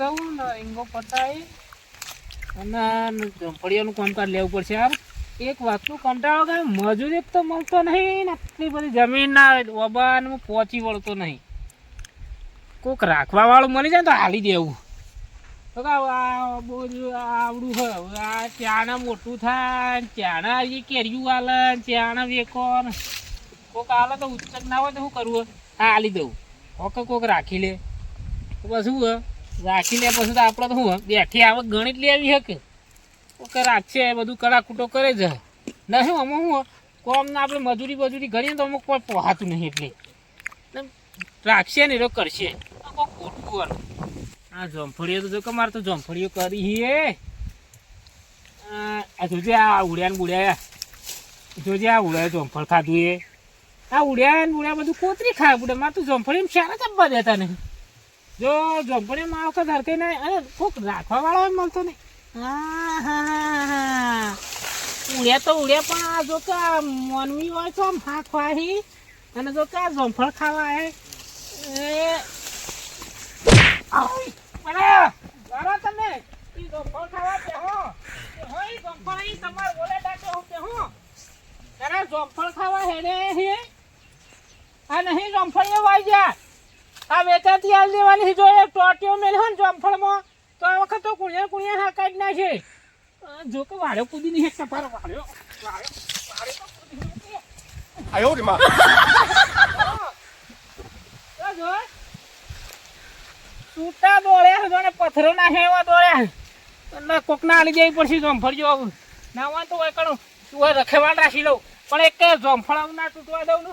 દઉં ને રીંગો પટાઈ અને જંફળીઓનું કામકાજ લેવું પડશે યાર. એક વાતનું કંટાળો કે મજૂર તો મળતો નહીં ને આટલી બધી જમીનના વબાનમાં પહોંચી વળતો નહીં. કોક રાખવા વાળું મળી જાય ને તો હાલી દેવું. તો કે આ બધું આવડું હોય આ ચાણા મોટું થાય ને ચાણા એ કેરીયું ને ચાણા વેકો કોક હાલે તો ઉચ્ચક ના હોય તો શું કરવું? હાલી દઉં. કોક કોક રાખી લે. પછી શું? રાખી લે પછી તો આપણે તો શું બેઠી આવક ગણિત લેવી હકે? કે રાખશે, બધું કડાકૂટો કરે છે ના શું આમાં શું કોમ ને આપણે મજૂરી મજૂરી ગણીએ તો અમુક કોઈ પોહાતું નહીં એટલે. રાખશે ને, એ કરશે. ખોટું હોય આ જમફળીઓ તો જો કે મારે તો જમફળીઓ કરી હે. આ જોજે આ ઉડ્યા ને બુડ્યા જોજે આ ઉડ્યા જમફળ ખાધું એ. આ ઉડ્યા ને બુડ્યા બધું કોતરી ખાય બુડે મારે તો જમફળી શાના ચબ્બા દેતા નહીં. જો જમફળી માં વખત હરકે નહીં અરે કોક રાખવા વાળો હોય મળતો નહીં. હા હા હા હા ઉડ્યા તો ઉડ્યા પણ આ જો કે મોનવી હોય તો આમ હા ખવાહી અને જો કે આ જમફળ ખાવા હે એ. અરે, વાળો તમે. ઈ જમફળ ખાવા બેહો. બેહો ઈ જમફળ ઈ તમાર ઓલે ડાકે હું ખાવા હેડે હે. નહીં જમફળ એ વાગ્યા આ વેચાતી હાલ દેવાની જો એ ટોટીઓ મેલ્યો ને જોમફળમાં તો આ વખત તો કુણિયા કુણિયા હા કાઢી નાખે જો કે વાળ્યો કુદી નહીં સફારો વાળ્યો આયો રે માં છૂટા દોડ્યા જોને પથરો ના હેવા દોડ્યા એટલે કોક ના આલી દેવી પડશે જોમફળ જો નાવા તો હોય કણું તું હવે રખેવાળ રાખી લઉં. પણ એક જોમફળ ના તૂટવા દઉં ને.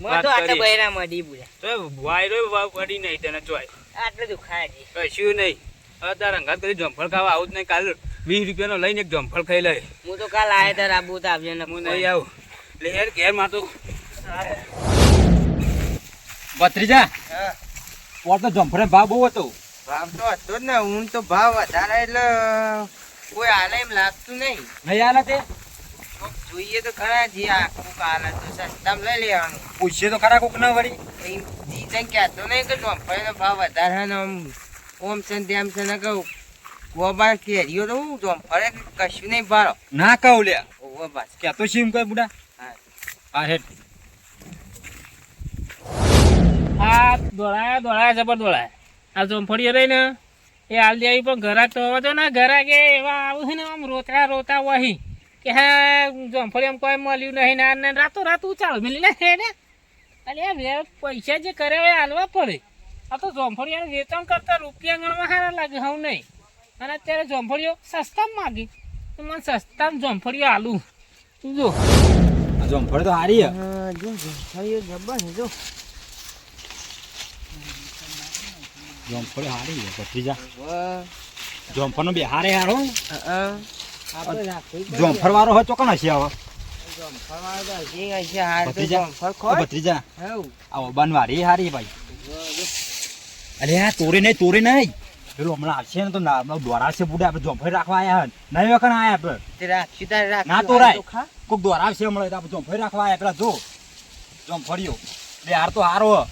એટલે પણ મુકા ભાવ ને પણ દોડા માં નેરી ગયો અલે બુડા શું દીધું તું હું હતું પેલો પથ્થર હતો હું પાવડી મોટી ઈટ હતી એ તો એ નાતી લે તું અફર હતું બુડા બમ્પર હું નતું એક એક લે બુડા ત્યાં કને મેં જોયું હે. મને તો વાત આટલા બૈરા મળી બુડા તો વાયરો ભાવ પડી નહીં તને ચોય. આટલે દુખાય છે. કશું નહીં. હવે તાર અંગાત કરી જમફળ ખાવા આવું જ નહીં. કાલ વીસ રૂપિયાનો લઈને એક જમફળ ખાઈ લે હું તો કાલ આયા તાર આબુ તો આવજે ને હું નહીં આવું. લે યાર ઘેરમાં તો. ભત્રીજા પોત જમફળે ભાવ બહુ હતો. ભાવ તો હતો જ ને. હું તો ભાવ વધારે એટલે કોઈ હાલે એમ લાગતું નહીં. નહીં હાલે તે? જોઈએ તો ખરા જે આખું કાલે તો સસ્તામાં લઈ લેવાનું. પૂછીએ તો ખરા કોક ના વળી ક્યાં તો નહીં કે ચોંફળીનો ભાવ વધારે ને આમ ઓમ છે તેમ છે ને કહું. ગોબા કેરીઓ તો હું ચોંફળે કશું નહીં ભાડો ના કહું લ્યા. ઓવો પાછ કેતો શીમ કઈ બુડા? હા. હા હેઠ આ દોડાયા દોડાયા જબર દોડાયા. આ જમફળીઓ રહી ને એ હાલ દેવી પણ ઘરાક તો હવે તો ના ઘરાક કે એવા આવું છે ને આમ રોતા રોતા વહી કે હા જમફળી એમ કોઈ મળ્યું નહીં ને ને રાતો રાત ઉચાળ મિલી ને હે ને. અરે આ વે- પૈસા જે કરે એ હાલવા પડે. આ તો જમફળીઓ વેચાણ કરતા રૂપિયા ગણવા સારા લાગે હું નહીં. અને અત્યારે જમફળીઓ સસ્તામાં માગી. તો મને સસ્તામાં જમફળીઓ આલું. તું જો. આ તો હારી હે. જો જબર છે જો. જમફળ હારી હે ભત્રીજા જમફળ નો બે હારે. હારો રાખવી વાળો હોય ચોકન હશે આવો? ભત્રીજા? જમફળ ઓ ખોટ. ભત્રીજા. હઉ. આ ઓબાન વાળી હારી ભાઈ. અરે આ તોરે નહીં તોરે નહીં. પેલું હમણાં આવશે ને તો દોરાશે બુડા આપણે જમફળ રાખવા આયા હે નહીં આયા આપણે. ના તોરાય. કોક દોરાવશે હમણાં આપણે જમફળ રાખવા આયા પેલા જો. જમફળીઓ બે હાર તો હારો હે.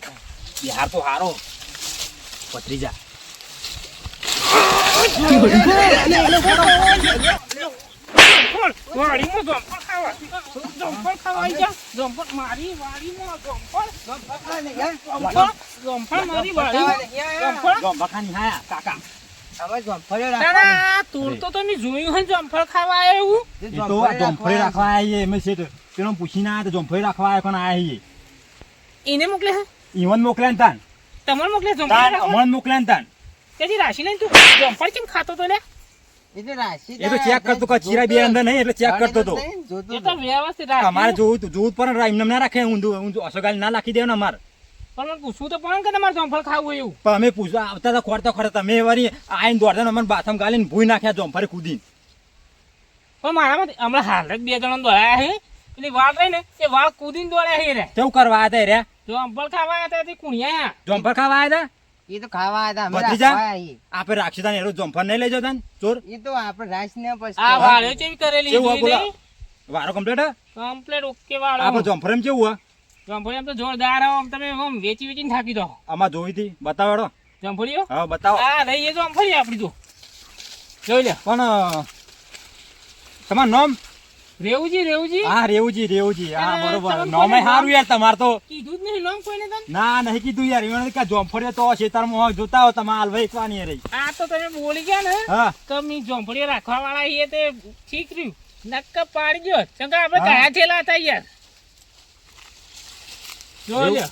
થાય. બિહાર તો? હારો આઈ જા. રાખવા આવીએ છે પેલો પૂછીને આયા તો જોમફળી રાખવા આયા કોણ આયા એને મોકલે હે? ઈવન મોકલ્યા ને તાન. તમારે મોકલે તાન? અમણ મોકલ્યા ને તાન. તેથી રાશી લઈને તું જમફળ કેમ ખાતો તો લે? એ રાશિ એ તો ચેક કરતો કે ચીરા બે અંદર નહીં એટલે ચેક કરતો હતો. એ તો વ્યવસ્થિત રાખી. અમારે જોવું તું જોવું પણ એમને ના રાખે ઊંધું ઊંધું અસોગાલી ના નાખી ને અમારે. પણ મને પૂછવું તો પણ કે તમારે જોમફળ ખાવું એવું. પણ અમે પૂછવા આવતા હતા ખોરતા ખોરતા તમે આઈને દોડતા અમને બાથમ ગાલીને ભૂઈ નાખ્યા જોમફળે કૂદીને. પણ મારામાં હમણાં હાલ જ બે જણા દોડાયા છે પેલી વાળ રહી ને એ વાળ કૂદીને દોડ્યા છે રે. કેવું કરવા હતા રે? જોમફળ ખાવા આવ્યા હતા તે કુણિયા જોમફળ ખાવા આવ્યા એ તો ખાવા હતા અમે ભત્રીજા? હતા આપણે એરો જોમફળ નહીં લેજો જતા ચોર. એ તો આપણે ને પછી આ વાળે કેવી કરેલી જોઈ વારો કમ્પ્લીટ કમ્પ્લેટ ઓકે વાળો. આપણે જોમફળ એમ કેવું હે જોમફળી આમ તો જોરદાર હો. આમ તમે આમ વેચી વેચીને થાકી દો આમાં જોઈ હતી બતાવાડો. જોમફળીઓ? હા બતાવો. આ રહી એ આપડી તો જોઈ લે. પણ તમારું નામ? રેવુજી રેવજી? હા રેવુજી રેવુજી. હા બરોબર. તમે નામે સારું યાર તમાર તો. કીધું જ નહીં નામ કોઈને તને ના નહીં કીધું યાર. એમને કે જોમફળીઓ તો ખેતરમાં જોતા હો તમે હાલ વેચવાની રહી. આ તો તમે બોલી ગયા ને? કમી ઝોંપડીઓ રાખવા વાળા એ તે ઠીક રહ્યું. નક્કા પાડી ગયો ચંગા આપણે કયા થયેલા હતા યાર. જો લ્યો.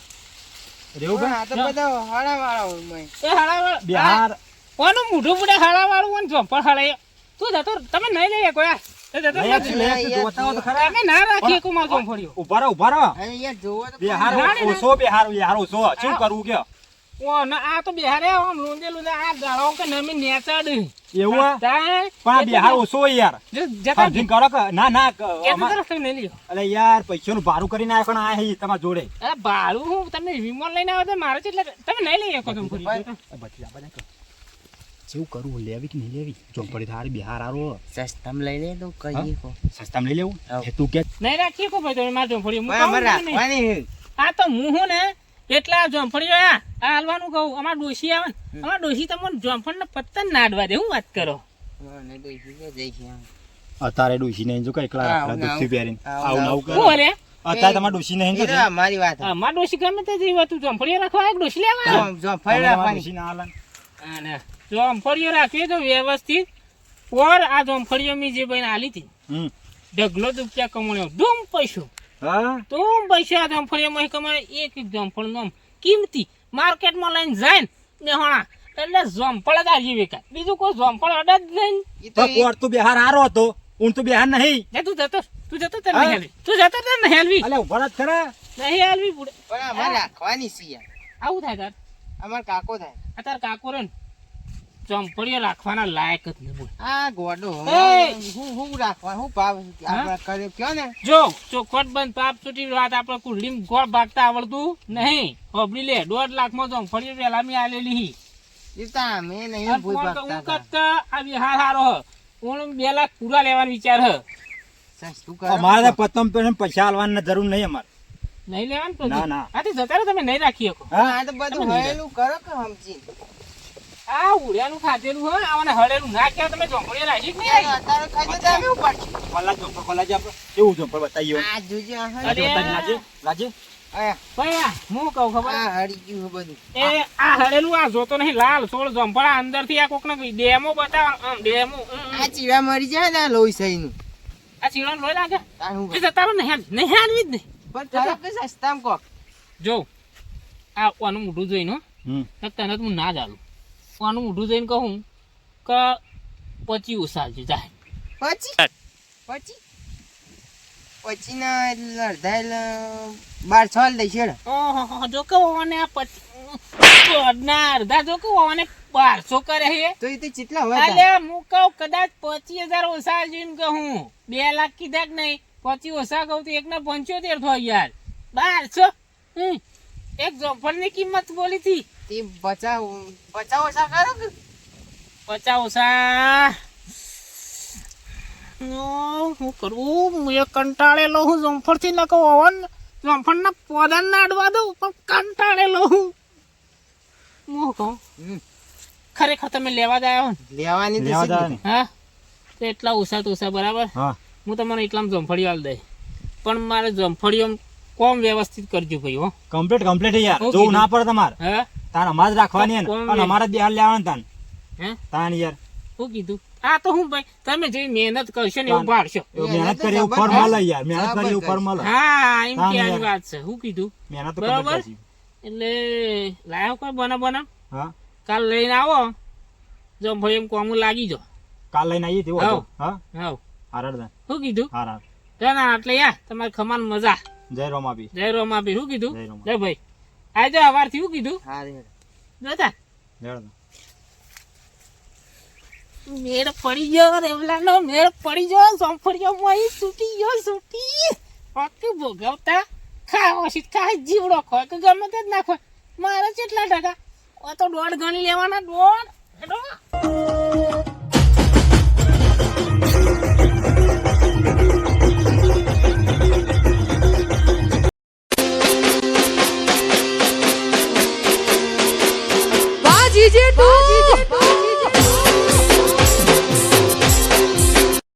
હા, આ તો બધા હોય મય. એ બિહાર. કોનું મોઢું પૂડે હાળાવાળું હોય ને હાળે તું જતો તમે નહીં લઈ કોઈ તમે ના રાખીએ કુમાર ઝોંપડીઓ ઊભા રહો ઊભા રહો. અને યાર જોવો તો બિહાર ના, ના. ઓછો બિહાર બિહાર ઓછો શું હા. કરવું કે ઓ ના આ તો બિહારે આમ લૂંદે લૂંદે આ ગાળો કે નમી નેચાડ. એવું હે? તાય પણ આ બિહાર ઓછો યાર. જો જતા સમજીને ના ના ક- કેતો અમાર- તરફ નહીં લ્યો? અલે યાર પૈસાનું ભાડું કરીને નાખો પણ આ હી તમારા જોડે. ભાડું હું તમે વિમોન લઈને આવ્યો મારે છે એટલે તમે નહીં લઈ શકો કેવું કરવું લેવી કે નહીં લેવી? ચોંપડી થારી બિહાર આરો સસ્તમ લઈ લે તો કહીએ કો. સસ્તમ લઈ લેવું? હે. તું કે નહીં રાખીએ કો ભાઈ તમે મારે ઝોંપડી હું પણ કહું. આ તો હું હું ને એટલા જોંફળીઓ આ આ હાલવાનું કહું. અમાર ડોશી આવે ને અમાર ડોશી તમને જોંફળ ને પત્તન નાડવા દે હું વાત કરો? અત્યારે તો ડોશી નહીં જો કઈ કલા દુખી. પહેરીને. આવું આવું કરે. અતારે તમારા નહીં કે મારી વાત. હા અમાર ડોસી ગમે તે જેવી હતું જોંફળીઓ રાખવા એક ડોસી લેવા આવે? જો- જો ફરી રાખવાની. ડોશી ના હાલન હા ને જોંફળીઓ રાખવી તો વ્યવસ્થિત. પર આ જોંફળીઓ મી જે ભાઈને આલી હતી ઢગલો રૂપિયા કમાણ્યો ધૂમ પૈસો. ધૂમ પૈસો આ જોંફળીઓમાં કમાય એક એક જોંફળનો આમ કિંમતી. માર્કેટમાં લઈને જાય ને હોણા એટલે જોંફળ જ આવી વેકાય. બીજું કોઈ જોંફળ અડ જ નહીં. તો તો કોર તો બિહાર હારો હતો હું તો બિહાર નહીં. જા તું જતો તું જતો તને નહીં હેલવી. તું જતો તને નહીં હાલવી. અલે ઊભા જ ખરા. નહીં હાલવી પણ અમારે રાખવાની છે આવું થાય તાર. અમાર કાકો થાય. આ તાર કાકો રે ને. ચંપડીઓ રાખવાના લાયક જ નહીં આ ગોડો હું હું રાખવા હું ભાવ આપણે કર્યો કયો ને? જો ચોખવટ બંધ પાપ છૂટી વાત આપણે કુંડલી ગોળ ભાગતા આવડતું નહીં. હોબડી લે દોઢ લાખમાં ચંપડીઓ પેલા મેં આલેલી હી. એ તો અમે નહીં ભૂલ ભાગતા. કરતા આ વિહાર હારો હું. બે લાખ પૂરા લેવાનો વિચાર હ. અમારે પતમ તો પૈસા આલવાની જરૂર નહીં અમારે. નહીં લેવાનું ના, ના. આથી જતા તમે નહીં રાખી શકો. હા? આ તો બધું તમે કરો કે સમજી આ ઉડ્યાનું ખાધેલું હોય આને હળેલું ના તમે ચોંપડીઓ રાખી નહીં? અત્યારે ખાઈ જતા અમે ઉપર કેવું આ જોજે હું. કહું ખબર? આ હળી ગયું છે બધું. એ આ હળેલું આ જોતો નહીં લાલ સોળ જંપડા અંદરથી આ કોકને ડેમો બતાવ ડેમો આ ચીડા મરી જાય ને લોહી સહીનું. આ ચીડો લોહી લાગે એ તારો નહીં નહીં હાલવી જ નહીં પણ કે સસ્તામાં કોક. જો આ આનું મોઢું જોઈને હમ. તને તો હું ના ચાલું આનું ઊંધું જઈને કહું કે પછી ઉસાલજો જાય. પછી પછી પછી ના એટલે અડધા એટલે બાર છ લઈ છે જો કે ઓને આ પછી ના અડધા જો કે ઓને બારસો કરે છે તો એ તો ચેટલા હોય અલે હું કહું કદાચ પચીસ હજાર ઓછા જોઈને કહું. બે લાખ કીધા કે નહીં? પછી ઓછા કહું તો એકના પંચોતેર થયો યાર. બારસો? હમ. એક જફરની કિંમત બોલી હતી. તે બચાવ બચાવ ઓછા કરો કે પચાસ ઓછા શું કરવું હું એ કંટાળેલો હું જમફળથી ન કહું હવન જમફળના પોદા નાડવા દઉં પણ કંટાળેલો હું હું કહું. ખરેખર તમે લેવા જ આવ્યા હો લેવાની તો લેવા છે જ જાય ને. ને. હા તો એટલા ઓછા તો ઓછા બરાબર હા હું તમને એટલામાં જમફળી આલ દઈ પણ મારે જમફળીઓ કોમ વ્યવસ્થિત કરજો ભાઈ હો કમ્પ્લીટ કમ્પ્લીટ યાર ઓકે. ના પડે તમારે હે તાર અમારે જ રાખવાની અને? અમારે જ બિહાર લેવાનું તાન. હે? તાન યાર. શું કીધું? આ તો હું ભાઈ તમે જે મહેનત કરશો ને એવું મહેનત કરી એવું ફળ મળે યાર મહેનત કરી એવું ફળ મળે. હા એમ હા, કે યાર. વાત છે. શું કીધું? મહેનત તો બરાબર. એટલે લાયો કોઈ બના બના? હા? કાલ લઈને આવો. જો ભાઈ એમ કોમું લાગી જો. કાલ લઈને આવીએ તેવો હા હા? હારડ હારા શું કીધું? હારડ ના એટલે યાર તમારે ખમાન મજા. જય રોમાભી જય રોમાભી આપી શું કીધું? જય ભાઈ. આજે અવારથી શું કીધું? જોતા જય રોમ. મેળ પડી ગયો રેવલાનો મેળ પડી ગયો સોમફળિયો મોઈ સુટી ગયો સુટી ઓકે ભોગવતા ખાવો છે ખાય જીવડો ખોય કે ગમે તે જ નાખો મારે કેટલા ટકા? ઓ તો દોઢ ગણી લેવાના દોઢ.